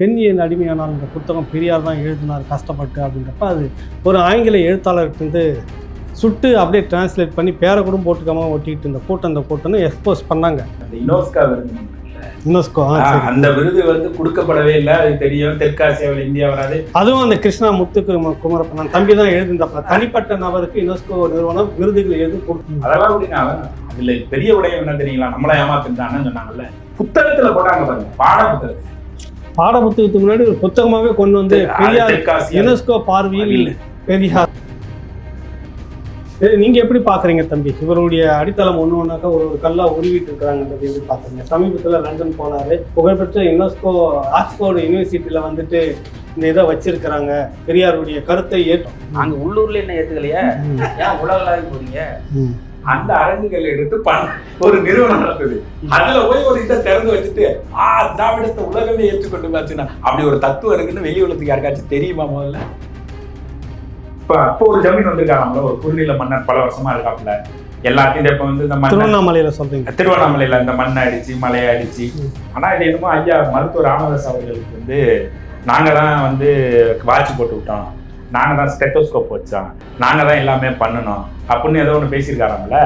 பெண்ணியின் அடிமையானால் இந்த புத்தகம் பெரியார் தான் எழுதினார் கஷ்டப்பட்டு அப்படின்றப்ப அது ஒரு ஆங்கில எழுத்தாளருக்கு வந்து சுட்டு அப்படியே டிரான்ஸ்லேட் பண்ணி பேரை கூட போட்டுக்காம ஒட்டிட்டு இந்த கூட்டம் இந்த கூட்டம்னு எக்ஸ்போஸ் பண்ணாங்க. அந்த யுனெஸ்கோ. அந்த விருது வந்து கொடுக்கப்படவே இல்லை அது தெரியும். தெற்காசியாவில் இந்தியா வராது. அதுவும் அந்த கிருஷ்ணா முத்து குமரப்பன் தம்பி தான் எழுதியிருந்தப்ப தனிப்பட்ட நபருக்கு யுனெஸ்கோ நிறுவனம் விருதுகள் எழுதி கொடுத்து அதெல்லாம் அவன் அதுல பெரிய விடயம் என்ன தெரியுங்களா? நம்மள ஏமாத்திருந்தான்னு சொன்னாங்கல்ல. புத்தகத்துல போட்டாங்க பாருங்க பாட புத்தகத்துல பாட புத்தகத்துக்கு முன்னாடி ஒரு புத்தகமாவே கொண்டு வந்து பெரியார் யுனெஸ்கோ பார்வையில். பெரியார். நீங்க எப்படி பாக்குறீங்க தம்பி? இவருடைய அடித்தளம் ஒண்ணு ஒண்ணாக்கா ஒரு ஒரு கல்லா உருவிட்டு இருக்காங்கன்றது எப்படி பாக்குறீங்க? சமீபத்துல லண்டன் போனாரு. புகழ்பெற்ற யுனெஸ்கோ ஆக்ஸ்போர்டு யூனிவர்சிட்டியில வந்துட்டு இந்த இதை வச்சிருக்கிறாங்க. பெரியாருடைய கருத்தை ஏற்று அங்க உள்ளூர்ல என்ன ஏத்துக்கலையா? ஏன் உலகளாவி போறீங்க? அந்த அரங்குகள் எடுத்து பண் ஒரு நிறுவனம் நடத்துது. அதுல போய் ஒரு இதை திறந்து வச்சுட்டு ஆ திராவிடத்தை உலகமே ஏற்றுக்கொண்டு பாச்சுன்னா அப்படி ஒரு தத்துவம் இருக்குன்னு வெளி உலகத்துக்கு யாருக்காச்சும் தெரியுமா முதல்ல? இப்ப அப்போ ஒரு ஜமீன் வந்திருக்காங்களோ ஒரு குறுநில மன்னர் பல வருஷமா இருக்காப்புல. எல்லாத்தையும் இப்ப வந்து இந்த திருவண்ணாமலையில சொல்றீங்க. திருவண்ணாமலையில இந்த மண்ணை அடிச்சு மலையை அடிச்சு. ஆனா இது என்னமோ ஐயா மருத்துவர் ராமதாஸ் அவர்களுக்கு வந்து நாங்க தான் வந்து வாட்ச் போட்டு விட்டோம். நாங்க தான் ஸ்டெட்டோஸ்கோப் வச்சோம். நாங்க தான் எல்லாமே பண்ணணும் அப்படின்னு ஏதோ ஒண்ணு பேசியிருக்காராம்ல?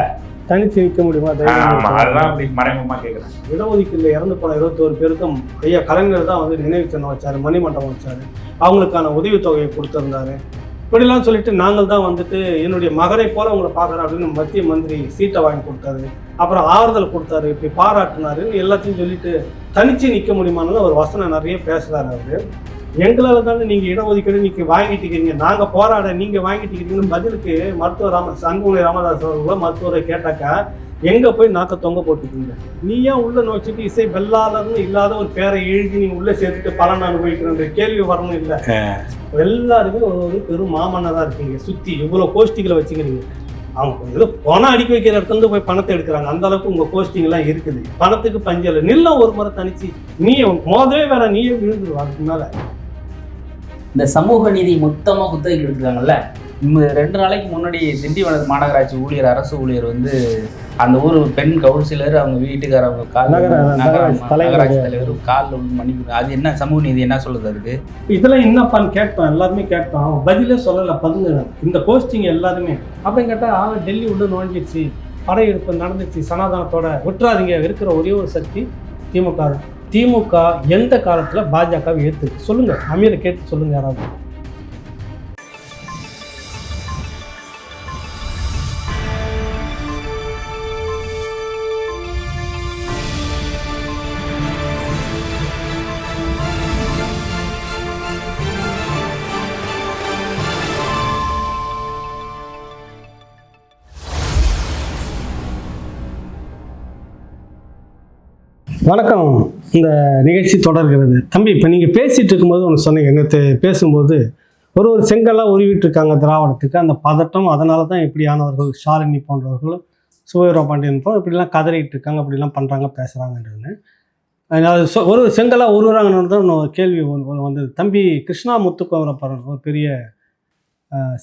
தனிச்சு நிற்க முடியுமா? அதுதான் அப்படி மறைமுகமா கேக்குறேன். இடஒதுக்கீடுல இறந்து போன இருபத்தோரு பேருக்கும் ஐயா கலைஞர் தான் வந்து நினைவு சின்னம் வச்சாரு மணிமண்டபம் வச்சாரு. அவங்களுக்கான உதவித்தொகையை கொடுத்திருந்தாரு. இப்படிலாம் சொல்லிட்டு நாங்கள் தான் வந்துட்டு என்னுடைய மகனை போல உங்களை பார்க்குறேன் அப்படின்னு மத்திய மந்திரி சீட்டை வாங்கி கொடுத்தாரு. அப்புறம் ஆறுதல் கொடுத்தாரு இப்படி பாராட்டினாரு எல்லாத்தையும் சொல்லிட்டு தனிச்சு நிற்க முடியுமான்னு ஒரு வசனம் நிறைய பேசுறாரு அவரு. எங்களால தானே நீங்க இடஒதுக்கீடு நீங்க வாங்கிட்டு இருக்கீங்க நாங்க போராட நீங்க வாங்கிட்டு இருக்கீங்கன்னு பதிலுக்கு மருத்துவர் ராம சங்கமுனி ராமதாஸ் அவர்களோ மருத்துவரை கேட்டாக்கா எங்க போய் நாக்க தொங்க போட்டுக்கீங்க? நீ ஏன் உள்ள நோச்சிட்டு இசை வெள்ளாளர்னு இல்லாத ஒரு பேரை எழுதி நீங்க உள்ள சேர்த்துட்டு பலன் அனுபவிக்கிற கேள்வி வரணும் இல்ல? எல்லாருமே ஒரு ஒரு பெரும் மாமன்னரா இருக்கீங்க. சுத்தி இவ்வளவு கோஷ்டிகளை வச்சுக்கிறீங்க. அவங்க ஏதோ பணம் அடிக்க வைக்கிற இடத்துல போய் பணத்தை எடுக்கிறாங்க. அந்த அளவுக்கு உங்க கோஷ்டிங் எல்லாம் இருக்குது. பணத்துக்கு பஞ்சல நில்ல ஒரு முறை தனிச்சு நீ மோதவே வேற நீயே விழுந்துருவா அதுக்கு மேல. இந்த சமூக நீதி மொத்தமா குத்தகைக்கு எடுத்துருக்காங்கல்ல இந்த ரெண்டு நாளைக்கு முன்னாடி திண்டிவனம் மாநகராட்சி ஊழியர் அரசு ஊழியர் வந்து அந்த ஊர் பெண் கவுன்சிலர் அவங்க வீட்டுக்காரவங்க கால் நகர- நகராட்சி தலைவர். விழுந்து மன்னிப்பு அது என்ன சமூக நீதி என்ன சொல்லுது அதுக்கு? இதெல்லாம் என்னப்பான்னு கேட்டோம் எல்லாருமே கேட்டோம் அவன் பதிலே சொல்லலை பதுங்க இந்த போஸ்டிங் எல்லாருமே. அப்படின்னு கேட்டால் ஆ டெல்லி உள்ள நுழைஞ்சிடுச்சு படையெடுப்பு நடந்துச்சு. சனாதனத்தோட விட்டுறாதீங்க. இருக்கிற ஒரே ஒரு சக்தி திமுக. திமுக எந்த காலத்தில் பாஜகவை ஏற்றுக்கு சொல்லுங்க. அமீரை கேட்டு சொல்லுங்க யாராவது. வணக்கம். இந்த நிகழ்ச்சி தொடர்கிறது. தம்பி இப்போ நீங்கள் பேசிகிட்டு இருக்கும்போது ஒன்று சொன்னீங்க. நேற்று பேசும்போது ஒரு ஒரு செங்கல்லாம் உருவிட்டு இருக்காங்க திராவிடத்துக்கு. அந்த பதட்டம் அதனால தான் இப்படியானவர்கள் ஷாலினி போன்றவர்களும் சுபவீரா பாண்டியன் போல இப்படிலாம் கதறிட்டு இருக்காங்க அப்படிலாம் பண்ணுறாங்க பேசுகிறாங்கன்றது அது சொ- ஒரு ஒரு செங்கலாக உருவுறாங்கன்னு தான் இன்னொரு கேள்வி ஒன்று வந்தது. தம்பி கிருஷ்ணா முத்துக்குமரப்பரன் ஒரு பெரிய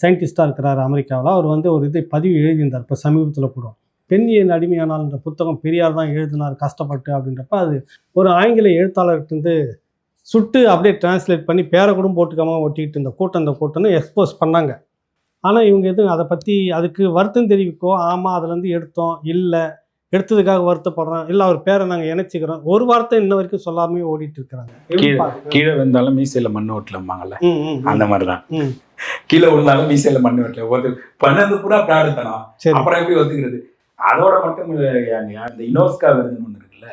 சயின்டிஸ்டாக இருக்கிறார் அமெரிக்காவில். அவர் வந்து ஒரு இதை பதிவு எழுதியிருந்தார். இப்போ சமீபத்தில் கூட. பெண்ணியின் அடிமையானால் என்ற புத்தகம் பெரியார் தான் எழுதினார் கஷ்டப்பட்டு அப்படின்றப்ப அது ஒரு ஆங்கில எழுத்தாளருக்கு வந்து சுட்டு அப்படியே டிரான்ஸ்லேட் பண்ணி பேரை கூட போட்டுக்காம ஒட்டிட்டு இந்த கூட்டம் இந்த கூட்டம்னு எக்ஸ்போஸ் பண்ணாங்க. ஆனால் இவங்க எதுவும் அதை பற்றி அதுக்கு வருத்தம் தெரிவிக்கோ ஆமாம் அதுலேருந்து எடுத்தோம் இல்லை எடுத்ததுக்காக வருத்தப்படுறோம் இல்லை அவர் பேரை நாங்கள் இணைச்சிக்கிறோம் ஒரு வார்த்தை இன்ன வரைக்கும் சொல்லாமே ஓடிட்டு இருக்கிறாங்க. கீழே- விழுந்தாலும் மீசையில மண்ணு ஓட்டலம்பாங்கல்ல. அந்த மாதிரிதான். ம். கீழே விழுந்தாலும் மீசையில மண்ணு ஓட்டல. ஒரு பண்ணது பூரா பிராடுத்தனம். அப்புறம் எப்படி ஒத்துக்கிறது? அதோட மட்டும் இல்லையாங்க அந்த யுனெஸ்கோ விருதுன்னு ஒண்ணு இருக்குல்ல?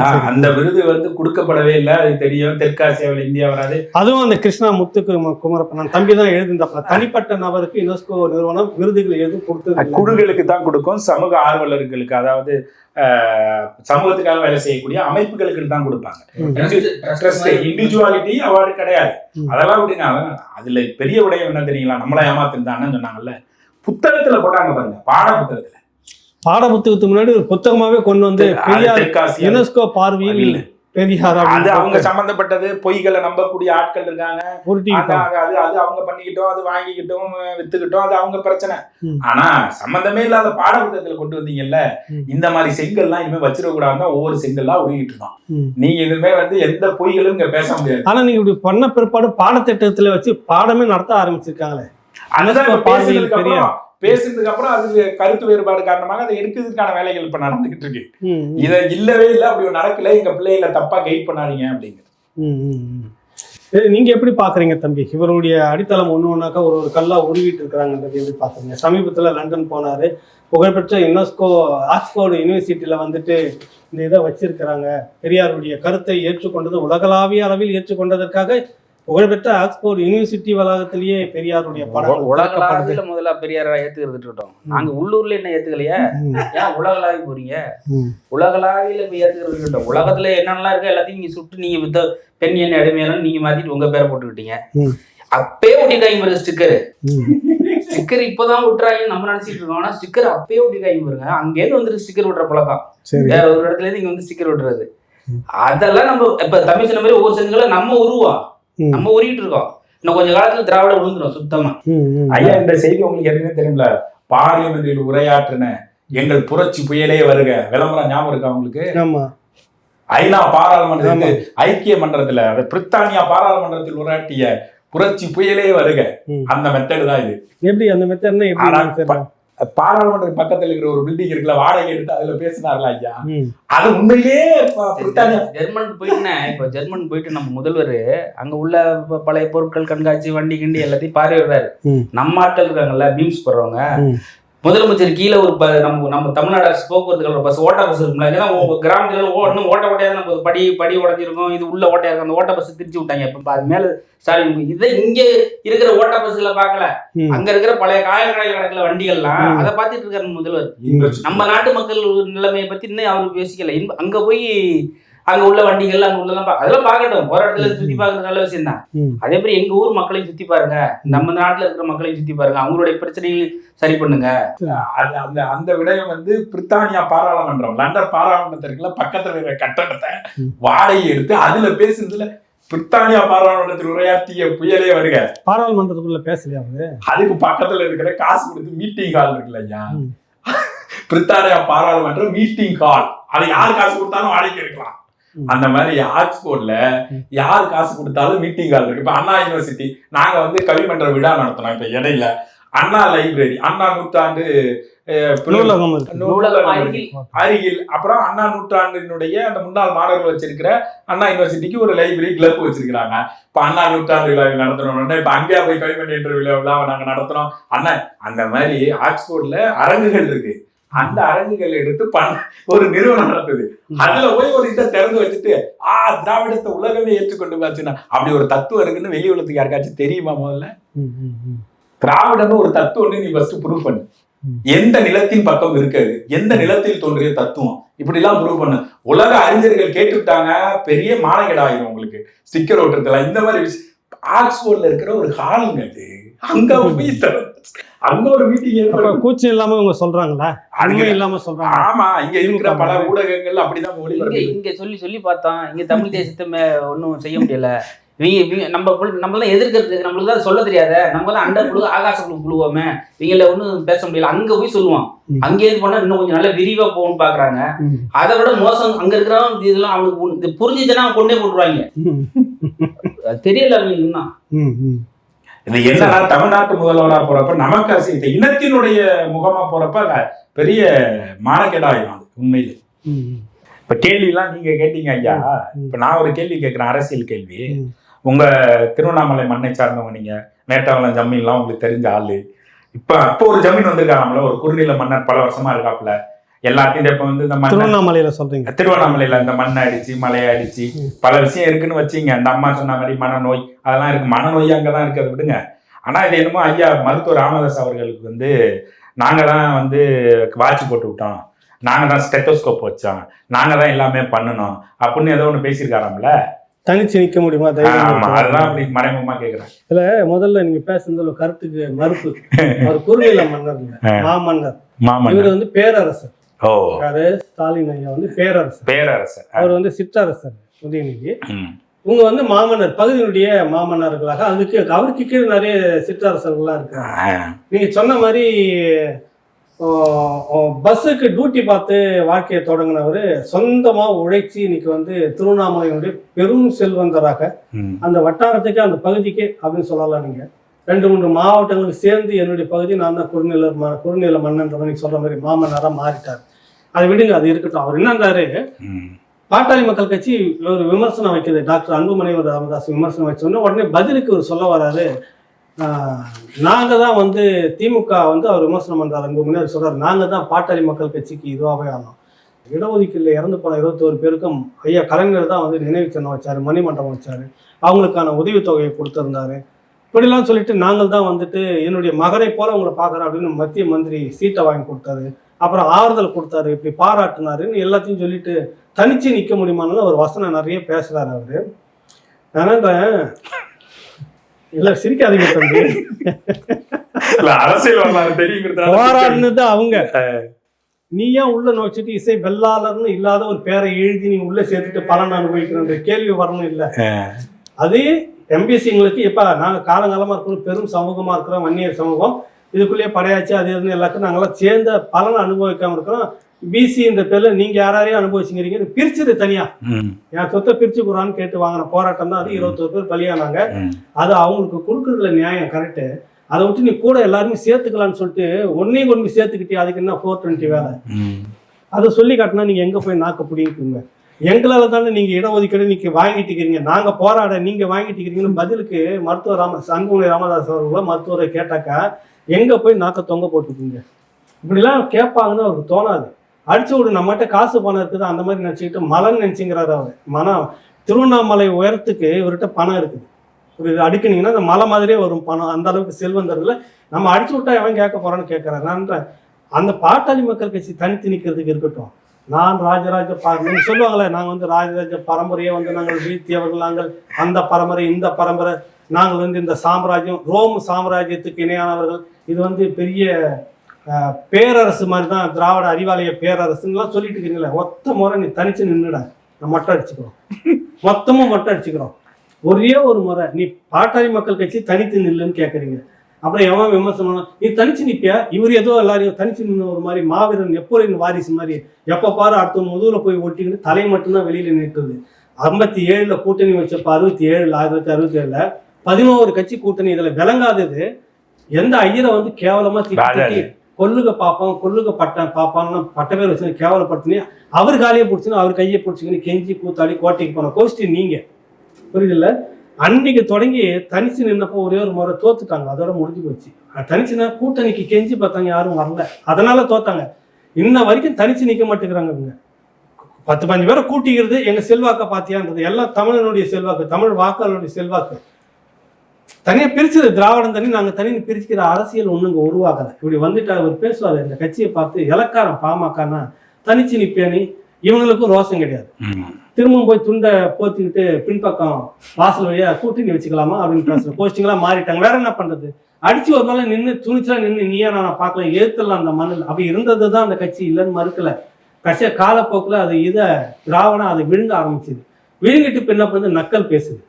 சரி. அந்த விருது வந்து கொடுக்கப்படவே இல்லை அது தெரியும். தெற்காசியாவில் இந்தியா வராது. அதுவும் அந்த கிருஷ்ணா முத்து கும- குமரப்பன் தம்பி தான் எழுதியிருந்தப்ப தனிப்பட்ட நபருக்கு யுனெஸ்கோ நிறுவனம் விருதுகள் எதுவும் கொடுத்தது குழுக்களுக்கு தான் கொடுக்கும். சமூக ஆர்வலர்களுக்கு அதாவது ஆஹ், சமூகத்துக்காக வேலை செய்யக்கூடிய அமைப்புகளுக்கு தான் கொடுப்பாங்க. இண்டிவிஜுவாலிட்டி அவார்டு கிடையாது. அதெல்லாம் விடுங்க. அதுல பெரிய விடயம் என்ன தெரியுங்களா? நம்மள ஏமாத்திருந்தான்னு சொன்னாங்கல்ல? புத்தகத்துல போட்டாங்க பாருங்க பாட புத்தகத்துல பாட புத்தகத்துக்கு முன்னாடி ஒரு புத்தகமாவே கொண்டு வந்து பெரியார் யுனெஸ்கோ பார்வையில். பெரியார் அது அவங்க சம்பந்தப்பட்டது பொய்களை நம்பக்கூடிய ஆட்கள் இருக்காங்க. அது அது அவங்க பண்ணிக்கிட்டோம் அது வாங்கிக்கிட்டோம் வித்துக்கிட்டோம் அது அவங்க பிரச்சனை. ஆனா சம்பந்தமே இல்லாத பாடப்புத்தகத்துல கொண்டு வந்தீங்கல்ல. இந்த மாதிரி செங்கல்லாம் இனிமே வச்சிடக்கூடாதுன்னா ஒவ்வொரு செங்கல்லாம் உருகிட்டு இருக்கோம் ம். நீங்க இனிமே வந்து எந்த பொய்களும் இங்க பேச முடியாது. ஆனா நீங்க இப்படி பண்ண பிற்பாடு பாடத்திட்டத்துல வச்சு பாடமே நடத்த ஆரம்பிச்சிருக்காங்களே. அதுதான் பார்வையில் பேசுனதுக்கு அப்புறம் பேசுனதுக்கு அப்புறம் அது கருத்து வேறுபாடு காரணமாக அதை எடுக்கிறதுக்கான வேலைகள் இப்ப நடந்துகிட்டு இருக்கு. இத இல்லவே இல்ல அப்படி நடக்கல எங்க பிள்ளைகளை தப்பா கைட் பண்ணாதீங்க அப்படிங்க ம், ம், ம். சரி, நீங்க எப்படி பாக்குறீங்க தம்பி? இவருடைய அடித்தளம் ஒண்ணு ஒண்ணாக்கா ஒரு ஒரு கல்லா உருவிட்டு இருக்கிறாங்கன்றது எப்படி பாக்குறீங்க? சமீபத்துல லண்டன் போனாரு. புகழ்பெற்ற யுனெஸ்கோ ஆக்ஸ்போர்டு யூனிவர்சிட்டியில வந்துட்டு இந்த இதை வச்சிருக்கிறாங்க. பெரியாருடைய கருத்தை ஏற்றுக்கொண்டது உலகளாவிய அளவில் ஏற்றுக்கொண்டதற்காக புகழ்பெற்ற ஆக்ஸ்போர்டு யூனிவர்சிட்டி வளாகத்திலேயே பெரியாருடைய படம். உலகளாவில முதல்ல பெரியார ஏத்துக்கிறது இருக்கட்டும் நாங்க உள்ளூர்ல என்ன ஏத்துக்கலையா? ஏன் உலகளாவி போறீங்க? உலகளாவில போய் ஏத்துக்கிறது இருக்கட்டும் உலகத்துல என்னென்னலாம் இருக்கோ எல்லாத்தையும் நீங்க சுட்டு நீங்க வித்த பெண் எண்ணெய் அடிமையெல்லாம் நீங்க மாத்திட்டு உங்க பேரை போட்டுக்கிட்டீங்க. அப்பயே ஒட்டிட்டாங்க பாருங்க ஸ்டிக்கர். ஸ்டிக்கர் இப்பதான் விட்டுறாங்க நம்ம நினைச்சிட்டு இருக்கோம். ஆனா ஸ்டிக்கர் அப்பயே ஒட்டிட்டாங்க பாருங்க. அங்கேயிருந்து வந்துட்டு ஸ்டிக்கர் விட்டுற பழக்கம். வேற ஒரு இடத்துல இருந்து இங்க வந்து ஸ்டிக்கர் விட்டுறது. அதெல்லாம் நம்ம இப்ப தமிழ் சொன்ன மாதிரி ஒவ்வொரு செஞ்சுகளை நம்ம உருவம். ம், நம்ம உருவிட்டு இருக்கோம். இன்னும் கொஞ்ச காலத்துல திராவிட விழுந்துரும் சுத்தமா. ஐயா இந்த செய்தி உங்களுக்கு ஏற்கனவே தெரியும்ல? பார்லிமெண்டில் உரையாற்றின எங்கள் புரட்சி புயலே வருக. விளம்பரம் ஞாபகம் இருக்கா உங்களுக்கு? ஐநா பாராளுமன்றத்தில் ஐக்கிய மன்றத்துல பிரித்தானியா பாராளுமன்றத்தில் உரையாற்றிய புரட்சி புயலே வருக. அந்த மெத்தடு தான் இது. எப்படி அந்த மெத்தட்னா பாராளுமன்ற பக்கத்துல இருக்கிற ஒரு பில்டிங் இருக்குல்ல வாடகை எடுத்து அதுல பேசினார்ல ஐயா. அது உண்மையிலேயே ஜெர்மன் போயிட்டுனே இப்ப ஜெர்மன் போயிட்டு நம்ம முதல்வர் அங்க உள்ள பழைய பொருட்கள் கண்காட்சி வண்டி கிண்டி எல்லாத்தையும் பார்வையிடுறாரு. நம்ம ஆட்கள் இருக்காங்கல்ல பீம்ஸ் போடுறவங்க. முதலமைச்சர் கீழே ஒரு நம்ம நம்ம தமிழ்நாடு அரசு போக்குவரத்து கழக பஸ் ஓட்ட பஸ் இருக்கும்ல ஏன்னா கிராமத்துல இன்னும் ஓட்ட ஓட்டையா தான் நம்ம படி படி உடஞ்சிருக்கும் இது உள்ள ஓட்டையா இருக்கும். அந்த ஓட்ட பஸ் திருச்சி விட்டாங்க. இப்ப அது மேல ஸ்டாலின் இதை இங்க இருக்கிற ஓட்ட பஸ்ல பார்க்கல. ம். அங்க இருக்கிற பழைய காயல் கடையில் கிடக்கல வண்டிகள்லாம். அதை பார்த்துட்டு இருக்காரு முதல்வர். நம்ம நாட்டு மக்கள் நிலைமையை பத்தி இன்னும் அவரு பேசிக்கல அங்க போய் அங்க உள்ள வண்டிகள் அங்க உள்ளதெல்லாம் பா- அதெல்லாம் பார்க்கட்டும். போற இடத்துல சுத்தி பார்க்கறது நல்ல விஷயம் தான். அதே மாதிரி எங்க ஊர் மக்களையும் சுத்தி பாருங்க. நம்ம நாட்டுல இருக்கிற மக்களையும் சுத்தி பாருங்க. அவங்களுடைய பிரச்சனைகள் சரி பண்ணுங்க. அந்த அந்த விடயம் வந்து பிரித்தானியா பாராளுமன்றம் லண்டன் பாராளுமன்றத்துக்குள்ள பக்கத்துல இருக்கிற கட்டடத்தை. வாடகை எடுத்து அதுல பேசுனதுல பிரித்தானியா பாராளுமன்றத்தில் உரையாற்றிய புயலே வருக. பாராளுமன்றத்துக்குள்ள பேசலையா அதுக்கு பக்கத்துல இருக்கிற காசு கொடுத்து மீட்டிங் ஹால் இருக்குல்ல ஐயா. பிரித்தானியா பாராளுமன்றம் மீட்டிங் ஹால் அது யார் காசு கொடுத்தாலும் வாடகை இருக்கலாம். அந்த மாதிரி ஆக்ஸ்போர்ட்ல. யார் காசு கொடுத்தாலும் மீட்டிங் ஹால் இருக்கு. இப்ப அண்ணா யூனிவர்சிட்டி நாங்க வந்து கவிமன்ற விழா நடத்தினோம் இப்ப இடையில அண்ணா லைப்ரரி அண்ணா நூற்றாண்டு அருகில். அப்புறம் அண்ணா நூற்றாண்டினுடைய அந்த முன்னாள் மாணவர்கள் வச்சிருக்கிற அண்ணா யூனிவர்சிட்டிக்கு ஒரு லைப்ரரி கிளப் வச்சிருக்கிறாங்க. இப்ப அண்ணா நூற்றாண்டு விழா நடத்துறோம் இப்ப அங்கேயா போய் கவிமணி என்ற விழா விழாவை நாங்க நடத்துறோம். அண்ணா அந்த மாதிரி ஆக்ஸ்போர்ட்ல அரங்குகள் இருக்கு. அந்த அரங்குகள் எடுத்து பண்ண ஒரு நிறுவனம் நடத்துது. அதுல போய் ஒரு இதை திறந்து வச்சுட்டு ஆ திராவிடத்தை உலகமே ஏற்றுக்கொண்டு பாச்சுன்னா அப்படி ஒரு தத்துவம் இருக்குன்னு வெளி உலகத்துக்கு யாருக்காச்சும் தெரியுமா முதல்ல. திராவிடம்னு ஒரு தத்துவம்னு நீ ஃபர்ஸ்ட் ப்ரூவ் பண்ணு. எந்த நிலத்தின் பக்கம் இருக்காது? எந்த நிலத்தில் தோன்றிய தத்துவம்? இப்படி எல்லாம் ப்ரூவ் பண்ணு. உலக அறிஞர்கள் கேட்டுட்டாங்க பெரிய மானகேடு ஆயிரும் உங்களுக்கு. ஸ்டிக்கர் ஓட்டுறதுல இந்த மாதிரி ஆக்ஸ்போர்ட்ல இருக்கிற ஒரு ஹாலுங்க அது. அங்க போய் அங்க ஒரு மீட்டிங் அப்ப கூச்சம் இல்லாம இவங்க சொல்றாங்களா? உண்மை இல்லாம சொல்றாங்க ஆமா இங்க இருக்கிற பல ஊடகங்கள் அப்படிதான் இங்க ஒளிபரப்பு இங்க சொல்லி சொல்லி பார்த்தோம் இங்க தமிழ் தேசத்தை மே- ஒண்ணும் செய்ய முடியல. இவங்க நம்ம நம்மளாம் எதிர்க்கிறது நம்மளுக்கு தான் சொல்ல தெரியாத. நம்ம தான் அண்ட புழு ஆகாச புழு புழுவோமே. இவங்கள ஒன்றும் பேச முடியல. அங்க போய் சொல்லுவோம். அங்கே இது பண்ணா இன்னும் கொஞ்சம் நல்லா விரிவா போகணும்னு பாக்குறாங்க. அதை விட மோசம். அங்க இருக்கிறவங்க இதெல்லாம் அவனுக்கு புரிஞ்சுச்சுன்னா அவன் கொண்டே போட்டுருவாங்க. தெரியல அவங்களுக்கு இன்னும். ம், ம். இது என்னன்னா தமிழ்நாட்டு முதல்வராக போறப்ப நமக்கு அரசு இந்த இனத்தினுடைய முகமா போறப்ப பெரிய மானக்கேடாயிரும் அது உண்மையிலே. இப்ப கேள்வி எல்லாம் நீங்க கேட்டீங்க ஐயா. இப்ப நான் ஒரு கேள்வி கேட்கிறேன் அரசியல் கேள்வி. உங்க திருவண்ணாமலை மண்ணை சார்ந்தவங்க நீங்க மேட்டாவளம் ஜமீன்லாம் உங்களுக்கு தெரிஞ்ச ஆளு. இப்ப அப்போ ஒரு ஜமீன் வந்திருக்காங்களா ஒரு குறுநில மன்னர் பல வருஷமா இருக்காப்புல. எல்லாத்தையும் இப்ப வந்து இந்த திருவண்ணாமலையில சொல்றீங்க. திருவண்ணாமலையில இந்த மண்ணை அடிச்சு மலையை அடிச்சு. பல விஷயம் இருக்குன்னு வச்சீங்க அந்த அம்மா சொன்ன மாதிரி மனநோய் அதெல்லாம் இருக்கு. மனநோய் அங்கதான் இருக்கு அதை விடுங்க. ஆனா இது என்னமோ ஐயா மருத்துவர் ராமதாஸ் அவர்களுக்கு வந்து நாங்க தான் வந்து வாட்ச் போட்டு விட்டோம். நாங்க தான் ஸ்டெட்டோஸ்கோப் வச்சோம். நாங்க தான் எல்லாமே பண்ணணும். அப்படின்னு ஏதோ ஒண்ணு பேசியிருக்காராம்ல? தனிச்சு நிக்க முடியுமா? அதுதான் அப்படி மறைமுகமா கேக்குறேன். முதல்ல நீங்க பேசுனது ஒரு கருத்துக்கு மறுப்பு. அவர் குறுநில மன்னர் இல்ல. மாமன்னர். மாமன் இவர் வந்து பேரரசர். ஓ. யாரு? ஸ்டாலின் ஐயா வந்து பேரரசர். பேரரசர். அவர் வந்து சிற்றரசர் உதயநிதி. இவங்க வந்து மாமன்னர் பகுதியினுடைய மாமன்னர்களாக அதுக்கு அவருக்கு கீழே நிறைய சிற்றரசர்கள்லாம் இருக்காங்க. நீங்க சொன்ன மாதிரி பஸ்ஸுக்கு டியூட்டி பார்த்து வாழ்க்கையை தொடங்கினவர் சொந்தமா உழைச்சி இன்னைக்கு வந்து திருவண்ணாமலையினுடைய பெரும் செல்வந்தராக. அந்த வட்டாரத்துக்கு அந்த பகுதிக்கு அப்படின்னு சொல்லலாம் நீங்க. ரெண்டு மூன்று மாவட்டங்களுக்கு சேர்ந்து என்னுடைய பகுதி நான் தான் குறுநில ம குறுநில மன்னன்ற மாதிரி சொல்ற மாதிரி மாமன்னராக மாறிட்டார். அதை விடுங்க அது இருக்கட்டும். அவர் என்னன்றாரு. பாட்டாளி மக்கள் கட்சி ஒரு விமர்சனம் வைக்குது. டாக்டர் அன்புமணி ராமதாஸ் விமர்சனம் வச்சோடனே உடனே பதிலுக்கு ஒரு சொல்ல வராரு. நாங்க தான் வந்து திமுக வந்து அவர் விமர்சனம் பண்றாரு. அன்புமணி அவர் சொல்றாரு நாங்க தான் பாட்டாளி மக்கள் கட்சிக்கு இதுவாகவே ஆனோம். இடஒதுக்கீடுல இறந்து போன இருபத்தோரு பேருக்கும் ஐயா கலைஞர் தான் வந்து நினைவு சின்னம் வச்சாரு மணிமண்டபம் வச்சாரு. அவங்களுக்கான உதவித்தொகையை கொடுத்திருந்தாரு. இப்படிலாம் சொல்லிட்டு நாங்கள் தான் வந்துட்டு என்னுடைய மகனை போல உங்களை பார்க்குறேன் அப்படின்னு மத்திய மந்திரி சீட்டை வாங்கி கொடுத்தாரு. அப்புறம் ஆறுதல் கொடுத்தாரு. இப்படி பாராட்டினாருன்னு எல்லாத்தையும் சொல்லிட்டு தனிச்சு நிற்க முடியுமான்னு ஒரு வசனம் நிறைய பேசுறாரு அவரு. நானன்றேன் இல்ல சிரிக்காதீங்க தம்பி. அரசியல் போராடினது அவங்க. நீ ஏன் உள்ள நோச்சிட்டு இசை வெள்ளாளர்னு இல்லாத ஒரு பேரை எழுதி நீங்க உள்ள சேர்த்துட்டு பலன் அனுபவிக்கிற கேள்வி வரணும் இல்ல. அது எம்பிசிங்களுக்கு இப்ப நாங்க காலங்காலமா இருக்கிறோம் பெரும் சமூகமா இருக்கிறோம் வன்னியர் சமூகம். இதுக்குள்ளேயே படையாச்சு அது இதுன்னு எல்லாருக்கும் நாங்கெல்லாம் சேர்ந்த பலனை அனுபவிக்காம இருக்கிறோம். பிசி இந்த பேர்ல நீங்க யாரையும் அனுபவிச்சுங்கிறீங்க. பிரிச்சது தனியா. ம். என் சொத்தை பிரிச்சு கூறான்னு கேட்டு வாங்கின போராட்டம் தான். அது இருபத்தொரு பேர் பலியானாங்க. அது அவங்களுக்கு கொடுக்கறதுல நியாயம் கரெக்டு அதை விட்டு நீ கூட எல்லாருமே சேர்த்துக்கலாம்னு சொல்லிட்டு ஒன்னையும் கொண்டு சேர்த்துக்கிட்டே அதுக்கு என்ன ஃபோர் டுவெண்ட்டி வேலை. அதை சொல்லி காட்டினா நீங்க எங்க போய் நாக்க பிடிக்குங்க எங்களால் தானே நீங்கள் இடஒதுக்கீடு நீங்கள் வாங்கிட்டு இருக்கிறீங்க நாங்கள் போராட நீங்கள் வாங்கிட்டு இருக்கிறீங்கன்னு பதிலுக்கு மருத்துவர் ராம அன்புமணி ராமதாஸ் அவர்கள மருத்துவரை கேட்டாக்கா எங்கே போய் நாக்க தொங்க போட்டுருக்கீங்க? இப்படிலாம் கேட்பாங்கன்னு அவருக்கு தோணாது. அடிச்சு விடு நம்மகிட்ட காசு பணம் இருக்குது அந்த மாதிரி நினச்சிக்கிட்டு மலன் நினச்சிங்கிறாரு அவர். மனம் திருவண்ணாமலை உயரத்துக்கு இவர்கிட்ட பணம் இருக்குது. ஒரு அடிக்கினீங்கன்னா அந்த மலை மாதிரியே வரும் பணம். அந்த அளவுக்கு செல்வந்தரில் நம்ம அடிச்சு விட்டா எவன் கேட்க போறான்னு கேட்கறாரு. அந்த பாட்டாளி மக்கள் கட்சி தனித்து நிற்கிறதுக்கு இருக்கட்டும். நான் ராஜராஜ பாரம்பரிய சொல்லுவாங்களே நாங்கள் வந்து ராஜராஜ பரம்பரையை வந்து நாங்கள் வீழ்த்தியவர்கள் நாங்கள் அந்த பரம்பரை இந்த பரம்பரை நாங்கள் வந்து இந்த சாம்ராஜ்யம் ரோம் சாம்ராஜ்யத்துக்கு இணையானவர்கள். இது வந்து பெரிய பேரரசு மாதிரி தான் திராவிட அறிவாலய பேரரசுங்கெல்லாம் சொல்லிட்டு இருக்கீங்களே ஒத்த முறை நீ தனிச்சு நின்றுட நான் மொட்டை அடிச்சுக்கிறோம். மொத்தமும் மொட்டை அடிச்சுக்கிறோம். ஒரே ஒரு முறை நீ பாட்டாளி மக்கள் கட்சி தனித்து நில்லுன்னு கேட்குறீங்க அப்புறம் எவன் விமர்சனம் நீ தனிச்சு நிற்பியா இவர் ஏதோ எல்லாரையும் தனிச்சு நின்று ஒரு மாதிரி மாவீரன் எப்போரின் வாரிசு மாதிரி எப்போ பாரு அடுத்த முதுகுல போய் ஒட்டிக்கிட்டு தலை மட்டும்தான் வெளியில நிற்குது ஐம்பத்தி ஏழுல கூட்டணி வச்சப்ப அறுபத்தி ஏழுல ஆயிரத்தி தொள்ளாயிரத்தி அறுபத்தி ஏழுல பதினோரு கட்சி கூட்டணி இதுல விளங்காதது. எந்த ஐயரை வந்து கேவலமா திட்டி கொல்லுக பாப்பான் கொல்லுக பட்டன் பாப்பான்னு பட்ட பேர் வச்சு கேவலப்படுத்தினே அவர் காலியை பிடிச்சுன்னு அவர் கையை பிடிச்சிக்கின்னு கெஞ்சி கூத்தாடி கோட்டைக்கு போன கோஷ்டி நீங்க. புரியுதுல்ல? அன்னைக்கு தொடங்கி தனிச்சு நின்னப்போ ஒரே ஒரு முறை தோத்துட்டாங்க. அதோட முடிஞ்சு போச்சு. தனிச்சுனா கூட்டணிக்கு கெஞ்சி பார்த்தாங்க யாரும் வரல. அதனால தோத்தாங்க. இன்ன வரைக்கும் தனிச்சு நிக்க மாட்டேங்கிறாங்க இவங்க. பத்து பஞ்சு பேரை கூட்டிக்கிறது எங்க செல்வாக்க பாத்தியான்றது. எல்லாம் தமிழனுடைய செல்வாக்கு தமிழ் வாக்காளருடைய செல்வாக்கு. தனியா பிரிச்சது திராவிடம் தனி நாங்க தனி பிரிச்சுக்கிற அரசியல் ஒண்ணு இங்க உருவாகல. இப்படி வந்துட்டு அவர் பேசுவார். இந்த கட்சியை பார்த்து இலக்காரம் பாமகனா தனிச்சு நிப்பேனி இவங்களுக்கும் ரோசம் கிடையாது. திரும்பவும் போய் துண்டை போத்திக்கிட்டு பின்பக்கம் வாசல் வழியா கூட்டணி வச்சுக்கலாமா அப்படின்னு பேசுற போஸ்டிங்லாம் மாறிட்டாங்க. வேற என்ன பண்றது? அடிச்சு ஒரு நாள் நின்று துணிச்சலா நின்று நீயா நான் பார்க்கலாம் ஏத்தலாம் அந்த மண்ணில். அப்படி இருந்தது தான் அந்த கட்சி இல்லைன்னு மறுக்கல. கட்சிய காலப்போக்கில் அது இதை திராவிடம் அதை விழுங்க ஆரம்பிச்சுது. விழுங்கிட்டு இப்ப என்ன பண்ணுது? நக்கல் பேசுது.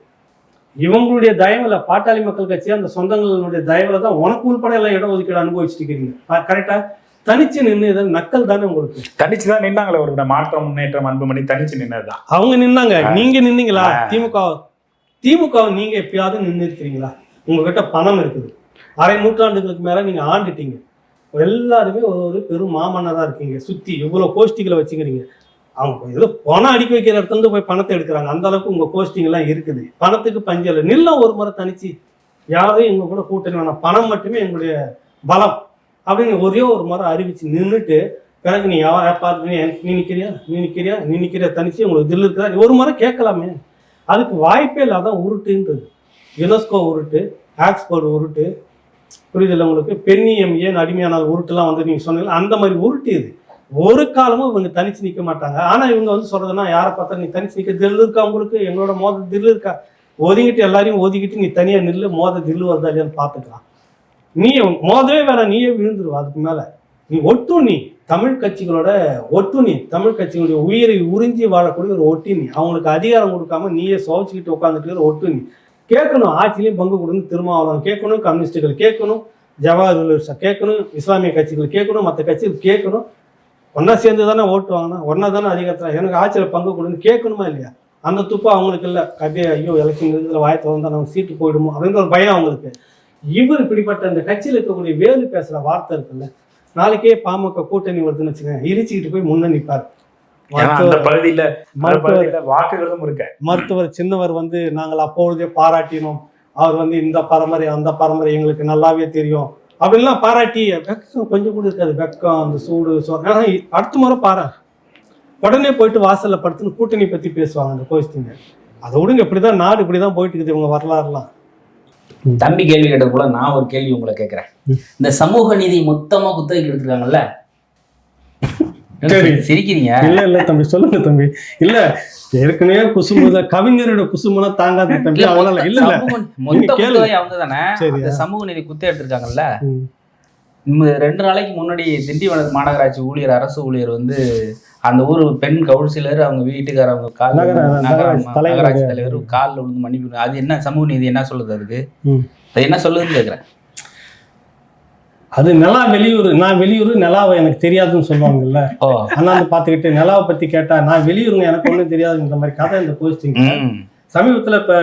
இவங்களுடைய தயவுல பாட்டாளி மக்கள் கட்சி அந்த சொந்தங்களுடைய தயவுல தான் உனக்கு உள்பட எல்லாம் இட ஒதுக்கீடு அனுபவிச்சுட்டு இருக்கீங்க. கரெக்டா தனிச்சு நின்று நக்கல் தானே உங்களுக்கு? தனிச்சுதான் நின்னாங்களே ஒரு மாற்றம் முன்னேற்றம் அன்புமணி தனிச்சு நின்னதுதான். அவங்க நின்னாங்க. நீங்க நின்னீங்களா. திமுக திமுக நீங்க எப்பயாவது நின்று இருக்கிறீங்களா உங்ககிட்ட பணம் இருக்குது. அரை நூற்றாண்டுகளுக்கு மேல நீங்க ஆண்டுட்டீங்க. எல்லாருமே ஒரு ஒரு பெரும் மாமன்னரா இருக்கீங்க. சுத்தி இவ்வளவு கோஷ்டிகளை வச்சுக்கிறீங்க. அவங்க ஏதோ பணம் அடிக்க வைக்கிற இடத்துல இருந்து போய் பணத்தை எடுக்கிறாங்க. அந்த அளவுக்கு உங்க கோஷ்டிங்க எல்லாம் இருக்குது. பணத்துக்கு பஞ்சல நில்லம் ஒரு முறை தனிச்சு. யாரும் எங்க கூட கூட்டணி வேணாம். பணம் மட்டுமே எங்களுடைய பலம். அப்படின்னு ஒரே ஒரு முறை அறிவிச்சு நின்றுட்டு பிறகு நீ யார் பார்த்து நீ நீ நிற்கிறியா நீ நிற்கிறியா நீ நிற்கிறியா தனிச்சு உங்களுக்கு தில் இருக்குதா? ஒரு முறை கேட்கலாமே. அதுக்கு வாய்ப்பே இல்லாத உருட்டுன்றது. யுனெஸ்கோ உருட்டு ஆக்ஸ்போர்ட் உருட்டு. புரியுதில்ல உங்களுக்கு? பெண்ணியம் ஏன் அடிமையான உருட்டுலாம் வந்து நீங்கள் சொன்னீங்க அந்த மாதிரி உருட்டு இது. ஒரு காலமும் இவங்க தனிச்சு நிற்க மாட்டாங்க. ஆனால் இவங்க வந்து சொல்றதுன்னா யாரை பார்த்தா நீ தனிச்சு நிற்க தில் இருக்கா உங்களுக்கு? எங்களோட மோத தில் இருக்கா? ஒதுங்கிட்டு எல்லாரையும் ஒதுக்கிட்டு நீ தனியாக நில்லு மோத தில்லு வருதா இல்லையான்னு பார்த்துக்கலாம். நீ மோதவே வேற நீயே விழுந்துருவா அதுக்கு மேலே. நீ ஒட்டுணி தமிழ் கட்சிகளோட ஒட்டுணி தமிழ் கட்சிகளுடைய உயிரை உறிஞ்சி வாழக்கூடிய ஒரு ஒட்டுணி அவங்களுக்கு அதிகாரம் கொடுக்காம நீயே சுவைச்சிக்கிட்டு உட்காந்துட்டு இருக்கிற ஒட்டுணி கேட்கணும் ஆட்சியிலையும் பங்கு கொடுன்னு திருமாவளவன் கேட்கணும் கம்யூனிஸ்டுகள் கேட்கணும் ஜவஹர்லால் கேட்கணும் இஸ்லாமிய கட்சிகள் கேட்கணும் மற்ற கட்சிகள் கேட்கணும். ஒன்றா சேர்ந்து தானே ஓட்டு வாங்கினா ஒன்றா தானே அதிகாரத்தில் எனக்கு ஆட்சியில் பங்கு கொடுன்னு கேட்கணுமா இல்லையா? அந்த துப்பு அவங்களுக்கு இல்லை. அப்படியே ஐயோ எலெக்ஷன் இதில் வாய் வந்தால் நம்ம சீட்டு போயிடுமோ அப்படின்ற ஒரு பயம் அவங்களுக்கு. இவர் இப்படிப்பட்ட இந்த கட்சியில் இருக்கக்கூடிய வேலு பேசுகிற வார்த்தை இருக்குல்ல நாளைக்கே பாமக கூட்டணி வருதுன்னு வச்சுக்கோங்க இடிச்சுக்கிட்டு போய் முன்ன நிற்பார் மருத்துவர் சின்னவர் வந்து நாங்கள் அப்பொழுதே பாராட்டினோம். அவர் வந்து இந்த பரம்பரை அந்த பரம்பரை எங்களுக்கு நல்லாவே தெரியும். அப்படின்லாம் பாராட்டி வெக்கம் கொஞ்சம் கூட இருக்காது. வெக்கம் அந்த சூடு சோ- ஆனா அடுத்த முறை பாரு உடனே போயிட்டு வாசல்ல படுத்துன்னு கூட்டணி பத்தி பேசுவாங்க அந்த கோஷ்டிங்க. அதை விடுங்க இப்படிதான் நாடு இப்படிதான் போயிட்டு இருக்குது இவங்க வரலாறுலாம். தம்பி கேள்வி கேட்டது போல நான் ஒரு கேள்வி உங்களை கேட்கறேன். இந்த சமூக நீதி மொத்தமா குத்தகைக்கு எடுத்துருக்காங்கல்ல? சரி. சிரிக்கிறீங்க? இல்ல இல்ல தம்பி சொல்லுங்க தம்பி. இல்ல ஏற்கனவே குசும்பு குசுமுன குசுமுனா தாங்காது தம்பி. மொத்த- இல்ல இல்ல. மொத்த. குத்தகை அவங்க தானே. அந்த சமூக நீதி குத்த எடுத்திருக்காங்கல்ல. இந்த ரெண்டு நாளைக்கு முன்னாடி திண்டிவனம் மாநகராட்சி ஊழியர் அரசு ஊழியர் வந்து அந்த ஊர் பெண் கவுன்சிலர் அவங்க வீட்டுக்காரவங்க கால் நகர- நகராட்சி தலைவர். காலில் விழுந்து மன்னிப்பு அது என்ன சமூக நீதி என்ன சொல்லுது அதுக்கு. அது என்ன சொல்லுதுன்னு கேக்குறேன் அது நிலா வெளியூர் நான் வெளியூர் நிலாவை எனக்கு தெரியாதுன்னு சொல்லுவாங்கல்ல. ஓ. அண்ணாந்து பார்த்துக்கிட்டு நிலாவை பத்தி கேட்டா நான் வெளியூருங்க எனக்கு ஒன்றும் தெரியாதுங்கிற மாதிரி கதை இந்த போஸ்டிங். சமீபத்தில் இப்போ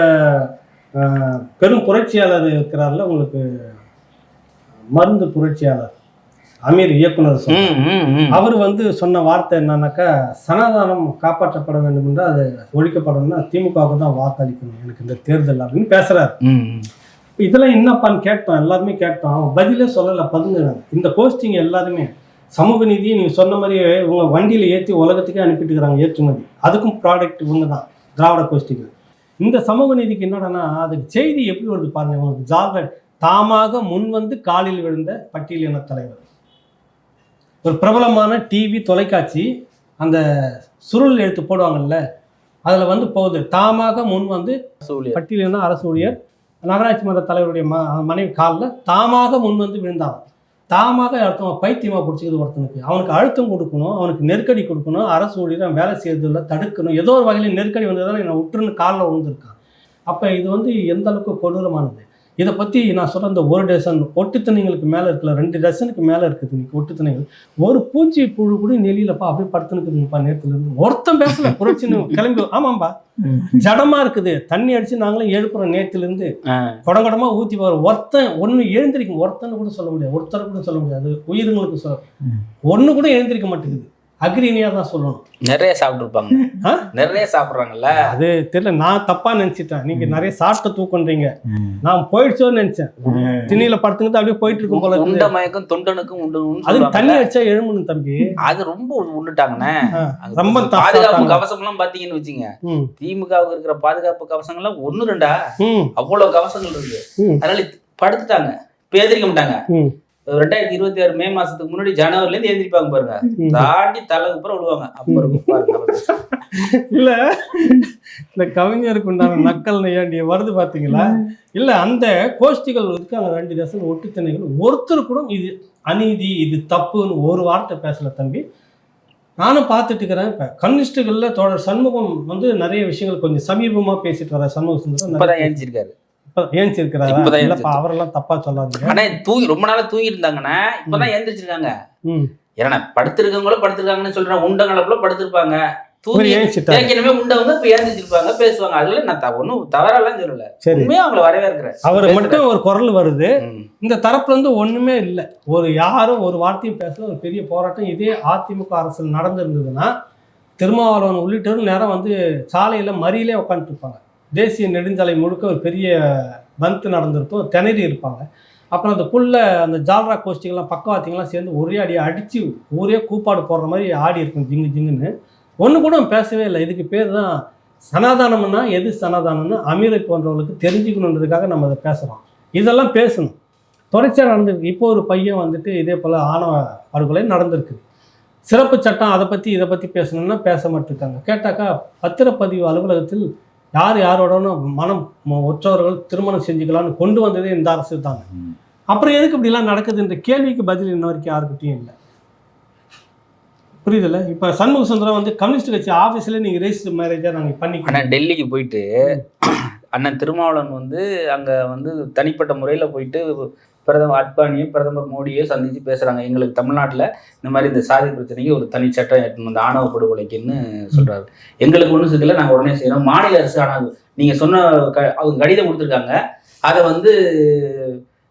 பெரும் புரட்சியாளர் இருக்கிறார்ல உங்களுக்கு மருந்து புரட்சியாளர். அமீர் இயக்குனர். அவர் வந்து சொன்ன வார்த்தை என்னன்னாக்கா சனாதானம் காப்பாற்றப்பட வேண்டும் என்றால் அது ஒழிக்கப்படணும்னா திமுகவுக்கு தான் வாக்களிக்கணும். எனக்கு இந்த தேர்தல் அப்படின்னு பேசுறாரு. இதெல்லாம் என்னப்பான்னு கேட்டோம் எல்லாருமே கேட்டோம். பதிலே சொல்லலை பதுங்குறாங்க இந்த போஸ்டிங் எல்லாருமே சமூக நீதியை நீங்கள் சொன்ன மாதிரியே இவங்க வண்டியில் ஏற்றி உலகத்துக்கே அனுப்பிட்டு இருக்கிறாங்க ஏற்றுமதி. அதுக்கும் ப்ராடக்ட் இவங்க தான் திராவிட கோஷ்டிகள் இந்த சமூக நீதிக்கு என்னடான்னா அதுக்கு செய்தி எப்படி வருது பாருங்க உங்களுக்கு ஜார்கட் தாமாக முன் வந்து காலில் விழுந்த பட்டியலின தலைவர். ஒரு பிரபலமான டிவி தொலைக்காட்சி அந்த சுருள் எழுத்து போடுவாங்கல்ல அதில் வந்து போகுது. தாமாக முன் வந்து. பட்டியலின அரசு ஊழியர் நகராட்சி மன்ற தலைவருடைய ம மனைவி காலில் தாமாக முன் வந்து விழுந்தான். தாமாக ஒருத்தவன் பைத்தியமாக பிடிச்சிக்குது ஒருத்தனுக்கு. அவனுக்கு அழுத்தம் கொடுக்கணும் அவனுக்கு நெருக்கடி கொடுக்கணும் அரசு ஊழியர் அவன் வேலை செய்யறதில்ல தடுக்கணும். ஏதோ ஒரு வகையில் நெருக்கடி வந்ததால் என்னை விட்டுருன்னு காலில் விழுந்திருக்கான். அப்போ இது வந்து எந்த அளவுக்கு கொடூரமானது? இதை பற்றி நான் சொல்ற இந்த ஒரு டசன் ஒட்டுத்தனைங்களுக்கு மேலே இருக்குல்ல ரெண்டு டசனுக்கு மேலே இருக்குது இன்னைக்கு ஒட்டுத்தனைகள் ஒரு பூச்சி புழு கூட நெலியிலப்பா அப்படியே படுத்துனுக்குதுங்கப்பா நேரத்துல இருந்து. ஒருத்தன் பேசல புரட்சின்னு கிளம்பி ஆமாம்பா. ஜடமா இருக்குது. தண்ணி அடிச்சு நாங்களும் எழுப்புறோம் நேத்துல இருந்து. ஆ. குடங்குடமா ஊத்தி வரும். ஒருத்தன் ஒண்ணு எழுந்திருக்கும். ஒருத்தன் கூட சொல்ல முடியாது. ஒருத்தர் கூட சொல்ல முடியாது. உயிர்களுக்கு சொல்ல. ஒண்ணு கூட எழுந்திருக்க மாட்டேங்குது. அக்ரினியா தான் சொல்லணும். நிறைய சாப்பிட்டுருப்பாங்க. ஆ? நிறைய சாப்பிடுறாங்கல்ல? அது தெரியல நான் தப்பா நினைச்சிட்டேன். நீங்க நிறைய சாப்பிட்ட தூக்கன்றீங்க. நான் போயிடுச்சோன்னு நினைச்சேன். திண்ணில படுத்துக்கிட்டு அப்படியே போயிட்டு இருக்கும் போல. உண்ட மயக்கம் தொண்டனுக்கும் உண்டு அது தண்ணி அடிச்சா எழுமணும் தம்பி. அது ரொம்ப உண்டுட்டாங்கண்ணே. ரொம்ப பாதுகாப்பு எல்லாம் பாத்தீங்கன்னு வச்சுங்க. திமுகவுக்கு இருக்கிற பாதுகாப்பு கவசங்கள்லாம் ஒண்ணு ரெண்டா? அவ்வளவு கவசங்கள் இருக்கு. அதனால படுத்துட்டாங்க. இப்ப எந்திரிக்க மாட்டாங்க. ரெண்டாயிரத்தி இருபத்தி ஆறு மே மாசத்துக்கு முன்னாடி ஜனவரில இருந்து எந்திரிப்பாங்க பாருங்க. தாண்டி தலை அப்புறம் விடுவாங்க அப்ப இருக்கும் பாருங்க இல்ல. இந்த கவிஞருக்கு உண்டான நக்கல் நையாண்டிய வருது பாத்தீங்களா? இல்ல அந்த கோஷ்டிகள் இருக்காங்க ரெண்டு தேசம் ஒட்டுத்தனைகள் ஒருத்தர் கூட இது அநீதி இது தப்புன்னு ஒரு வார்த்தை பேசல தம்பி. நானும் பார்த்துட்டு இருக்கிறேன் இப்போ கம்யூனிஸ்டுகளில் தோழர் சண்முகம் வந்து நிறைய விஷயங்கள் கொஞ்சம் சமீபமாக பேசிட்டு வர சண்முக சுந்தரம். இப்பதான் ஏஞ்சிருக்காரு. ஏஞ்சிருக்கிறாரா? இப்பதான் இல்லப்பா அவரெல்லாம் தப்பா சொல்லாதீங்க. ஆனா தூங்கி ரொம்ப நாளா தூங்கி இருந்தாங்கன்னா இப்பதான் எந்திரிச்சிருக்காங்க ம். ஏன்னா படுத்திருக்கவங்களும் படுத்திருக்காங்கன்னு சொல்றேன். உண்டங்களப்புல படுத்திருப்பாங்க. ஏற்கனவே உண்டவங்க இப்ப ஏந்திரிச்சிருப்பாங்க பேசுவாங்க. அதுல நான் ஒண்ணும் தவறெல்லாம் சொல்லல. உண்மையா அவங்கள வரவேற்கிறேன். அவர் மட்டும் ஒரு குரல் வருது. இந்த தரப்புல இருந்து ஒண்ணுமே இல்லை. ஒரு யாரும் ஒரு வார்த்தையும் பேசல. ஒரு பெரிய போராட்டம். இதே அதிமுக அரசில் நடந்திருந்ததுன்னா திருமாவளவன் உள்ளிட்டவர்கள் நேரம் வந்து சாலையில மறியலே உட்காந்துட்டு இருப்பாங்க. தேசிய நெடுஞ்சாலை முழுக்க ஒரு பெரிய பந்த் நடந்திருக்கும். திணறி இருப்பாங்க. அப்புறம் அந்த புல்ல அந்த ஜால்ரா கோஷ்டிகள்லாம் பக்கவாத்திங்கெல்லாம் சேர்ந்து ஒரே அடியை அடித்து ஊரே கூப்பாடு போடுற மாதிரி ஆடி இருக்கும். ஜிங்கு ஜிங்குன்னு. ஒன்று கூட பேசவே இல்லை. இதுக்கு பேர் தான் சனாதானம்னா எது சனாதானம்னு அமீரை போன்றவர்களுக்கு தெரிஞ்சுக்கணுன்றதுக்காக நம்ம அதை பேசுகிறோம் இதெல்லாம் பேசணும். தொடர்ச்சியாக நடந்திருக்கு. இப்போ ஒரு பையன் வந்துட்டு இதே போல் ஆணவ படுகொலை நடந்திருக்கு. சிறப்பு சட்டம் அதை பற்றி இதை பற்றி பேசணும்னா பேச மாட்டிருக்காங்க. கேட்டாக்கா பத்திரப்பதிவு அலுவலகத்தில் யார் யாரோடனும் மனம் ஒற்றவர்கள் திருமணம் செஞ்சுக்கலாம்னு கொண்டு வந்ததே இந்த அரசு தாங்க. அப்புறம் எதுக்கு இப்படிலாம் நடக்குதுன்ற கேள்விக்கு பதில் இன்ன வரைக்கும் யாருக்கிட்டையும் இல்லை. புரியுதுல்ல? இப்போ சண்முக சுந்தரம் வந்து கம்யூனிஸ்ட் கட்சி ஆஃபீஸில் நீங்கள் ரெஜிஸ்டர் மேரேஜாக நாங்கள் பண்ணி அண்ணன் டெல்லிக்கு போயிட்டு அண்ணன் திருமாவளவன் வந்து அங்க வந்து தனிப்பட்ட முறையில் போயிட்டு பிரதமர் அத்வானியும் பிரதமர் மோடியும் சந்திச்சு பேசுறாங்க. எங்களுக்கு தமிழ்நாட்டுல இந்த மாதிரி இந்த சாதி பிரச்சனைக்கு ஒரு தனி சட்டம் இந்த ஆணவ படுகொலைக்குன்னு சொல்றாரு. எங்களுக்கு ஒன்றும் சிக்கல. நாங்கள் உடனே செய்யறோம் மாநில அரசு ஆனால் நீங்க சொன்ன க- அவங்க கடிதம் கொடுத்துருக்காங்க. அதை வந்து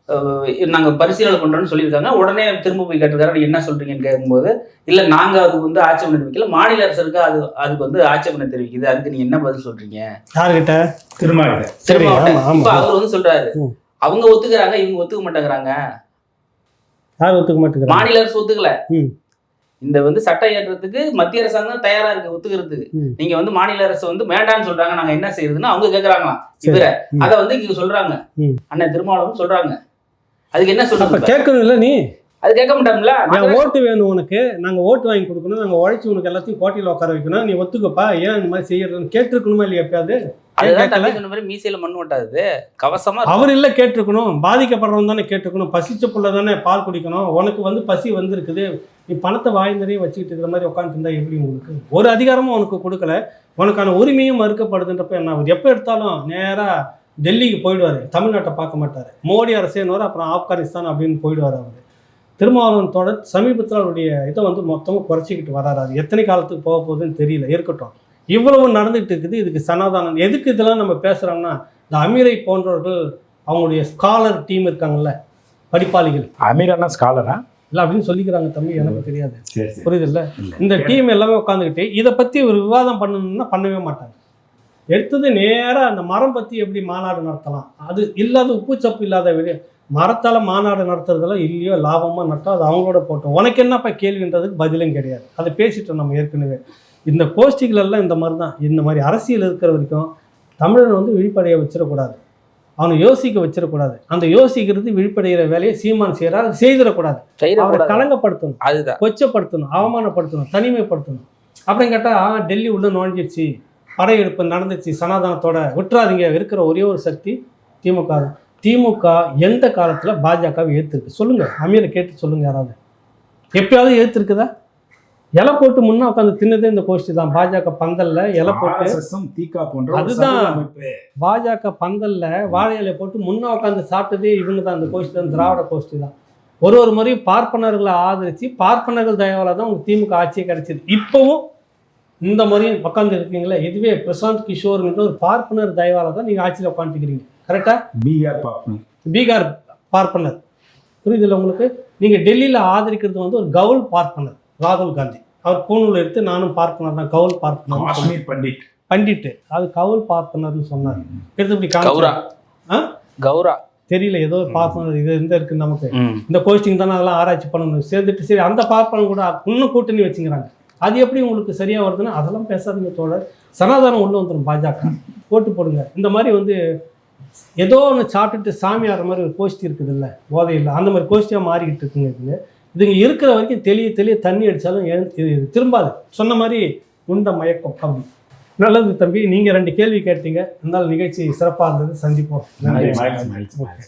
அஹ், நாங்க பரிசீலனை பண்றோம்னு சொல்லியிருக்காங்க. உடனே திரும்ப போய் கேட்டிருக்காரு. "நீங்க என்ன சொல்றீங்கன்னு கேட்கும்போது இல்ல நாங்க அதுக்கு வந்து ஆட்சேபனை தெரிவிக்கல. மாநில அரசுக்கு அது அதுக்கு வந்து ஆட்சேபனை தெரிவிக்குது. அதுக்கு நீங்க என்ன பதில் சொல்றீங்க? யார்கிட்ட திரும்ப திரும்ப அவர் வந்து சொல்றாரு. ம். அவங்க ஒத்துக்கிறாங்க இவங்க ஒத்துக்க மாட்டேங்கிறாங்க யார் ஒத்துக்க மாட்டேங்கிறாங்க மாநில அரசு ஒத்துக்கல. இந்த வந்து சட்டம் ஏற்றத்துக்கு மத்திய அரசாங்கம் தயாரா இருக்கு ஒத்துக்கிறதுக்கு. நீங்க வந்து மாநில அரசு வந்து வேண்டாம்னு சொல்றாங்க நாங்க என்ன செய்யறதுன்னு அவங்க கேக்குறாங்களாம். இவர. அத வந்து இங்க சொல்றாங்க. அண்ணன் திருமாவளவன் சொல்றாங்க அதுக்கு என்ன சொல்றது கேட்கணும் இல்லை நீ அது கேட்க மாட்டோம்ல? ஓட்டு வேணும் உனக்கு? நாங்க ஓட்டு வாங்கி கொடுக்கணும். நாங்க உழைச்சி உனக்கு எல்லாத்தையும் கோட்டையில் உட்கார வைக்கணும். நீ ஒத்துக்கப்பா. ஏன் இந்த மாதிரி செய்யறதுன்னு கேட்டிருக்கணுமா இல்லையா எப்பயாவது? மீசையில மண் ஓட்டாது. கவசமா அவர் இல்ல கேட்டிருக்கணும். பாதிக்கப்படுறவன் தானே கேட்டிருக்கணும். பசிச்ச புள்ள தானே பால் குடிக்கணும். உனக்கு வந்து பசி வந்திருக்குது. நீ பணத்தை வாய் நிறைய வச்சுக்கிட்டு இருக்கிற மாதிரி உட்காந்துட்டு இருந்தா எப்படி உங்களுக்கு ஒரு அதிகாரமும் உனக்கு கொடுக்கல. உனக்கான உரிமையும் மறுக்கப்படுதுன்றப்ப என்ன ஆகுது? எப்போ எடுத்தாலும் நேரா டெல்லிக்கு போயிடுவாரு. தமிழ்நாட்டை பார்க்க மாட்டாரு. மோடி அரசேன்னு அப்புறம் ஆப்கானிஸ்தான் அப்படின்னு போயிடுவார் அவர். திருமாவளவன் தொடர் சமீபத்தில் அவருடைய இதை வந்து மொத்தமாக குறைச்சிக்கிட்டு வராரு. அது எத்தனை காலத்துக்கு போக போகுதுன்னு தெரியல. இருக்கட்டும். இவ்வளவு நடந்துகிட்டு இருக்குது. இதுக்கு சனாதானம். எதுக்கு இதெல்லாம் நம்ம பேசுகிறோம்னா இந்த அமீரை போன்றவர்கள் அவங்களுடைய ஸ்காலர் டீம் இருக்காங்கல்ல படிப்பாளிகள். அமீர் அண்ணா ஸ்காலரா இல்லை அப்படின்னு சொல்லிக்கிறாங்க தம்பி. எனக்கு தெரியாது. புரியுதுல்ல? இல்ல. இந்த டீம் எல்லாமே உட்காந்துக்கிட்டு இதை பற்றி ஒரு விவாதம் பண்ணணும்னா பண்ணவே மாட்டாங்க. எடுத்தது நேராக அந்த மரம் பற்றி எப்படி மாநாடு நடத்தலாம்? அது இல்லாத உப்பு சப்பு இல்லாத வெளியே மரத்தால் மாநாடு நடத்துறதெல்லாம் இல்லையோ லாபமாக நட்டோம் அது அவங்களோட போட்டோம். உனக்கு என்னப்பா கேள்வின்றதுக்கு பதிலும் கிடையாது. அதை பேசிட்டோம் நம்ம ஏற்கனவே. இந்த கோஷ்டிகள் எல்லாம் இந்த மாதிரி தான் இந்த மாதிரி அரசியல் இருக்கிற வரைக்கும் தமிழன் வந்து விழிப்படைய வச்சிடக்கூடாது. அவனை யோசிக்க வச்சிடக்கூடாது. அந்த யோசிக்கிறது விழிப்படைகிற வேலையை சீமான் செய்கிறார் செய்திடக்கூடாது. அவரை செய்யக்கூடாது களங்கப்படுத்தணும் அதுதான். கொச்சப்படுத்தணும். அவமானப்படுத்தணும். தனிமைப்படுத்தணும். அப்படின்னு கேட்டால் டெல்லி உள்ள நுழைஞ்சிருச்சு. படையெடுப்பு நடந்துச்சு. சனாதனத்தோட விட்டுறாதீங்க. இருக்கிற ஒரே ஒரு சக்தி திமுக தான். திமுக எந்த காலத்தில் பாஜகவை ஏற்றுருக்கு சொல்லுங்க. அமீரை கேட்டு சொல்லுங்க யாராவது. எப்பயாவது ஏற்றுருக்குதா இலை போட்டு முன்னா உட்காந்து தின்னதே இந்த கோஷ்டி தான். பாஜக பந்தல்ல இலை போட்டு தீகா போன்ற அதுதான். பாஜக பந்தல்ல வாழை இலை போட்டு முன்ன உட்காந்து சாப்பிட்டதே இவங்க தான். இந்த கோஷ்டி தான். திராவிட கோஷ்டி தான். ஒரு ஒரு முறையும் பார்ப்பனர்களை ஆதரிச்சு பார்ப்பனர்கள் தயவால தான் உங்களுக்கு திமுக ஆட்சியே கிடைச்சிது. இப்போவும் இந்த முறையும் உட்காந்து இருக்கீங்களே. இதுவே பிரசாந்த் கிஷோருங்கிற ஒரு பார்ப்பனர் தயவால தான் நீங்கள் ஆட்சியில் உட்காந்துக்கிறீங்க கரெக்டாக பீகார் பாப்னு பீகார் பார்ப்பனர் புரியுதுல்ல உங்களுக்கு? நீங்கள் டெல்லியில் ஆதரிக்கிறது வந்து ஒரு கவுல் பார்ப்பனர் ராகுல் காந்தி. அவர் பூணூல் எடுத்து நானும் பார்ப்பனர் தான் கவுல் பார்ப்பனர் காஷ்மீர் பண்டிட். பண்டிட்டு. அது கவுல் பார்ப்பனர்னு சொன்னார். எடுத்து இப்படி கௌரா ஆ? கௌரா தெரியல ஏதோ பார்ப்பனர் இது எந்த இருக்கு நமக்கு. இந்த கோச்சிங் தானே அதெல்லாம் ஆராய்ச்சி பண்ணணும். சேர்ந்துட்டு சரி அந்த பார்ப்பனம் கூட இன்னும் கூட்டணி வச்சுக்கிறாங்க. அது எப்படி உங்களுக்கு சரியா வருதுன்னா அதெல்லாம் பேசாதீங்க தோழர். சனாதனம் உள்ள வந்துடும் பாஜக. ஓட்டு போடுங்க. இந்த மாதிரி வந்து ஏதோ ஒன்று சாப்பிட்டுட்டு சாமி ஆடுற மாதிரி ஒரு கோஷ்டி இருக்குது இல்லை போதையில் அந்த மாதிரி கோஷ்டியாக மாறிக்கிட்டு இருக்குங்க இதுங்க இதுங்க இருக்கிற வரைக்கும் தெளிய தெளிய தண்ணி அடித்தாலும் எழு- திரும்பாது. சொன்ன மாதிரி உண்ட மயக்கம் அப்படி. நல்லது தம்பி நீங்கள் ரெண்டு கேள்வி கேட்டீங்க. இருந்தாலும் நிகழ்ச்சி சிறப்பாக இருந்தது. சந்திப்போம்.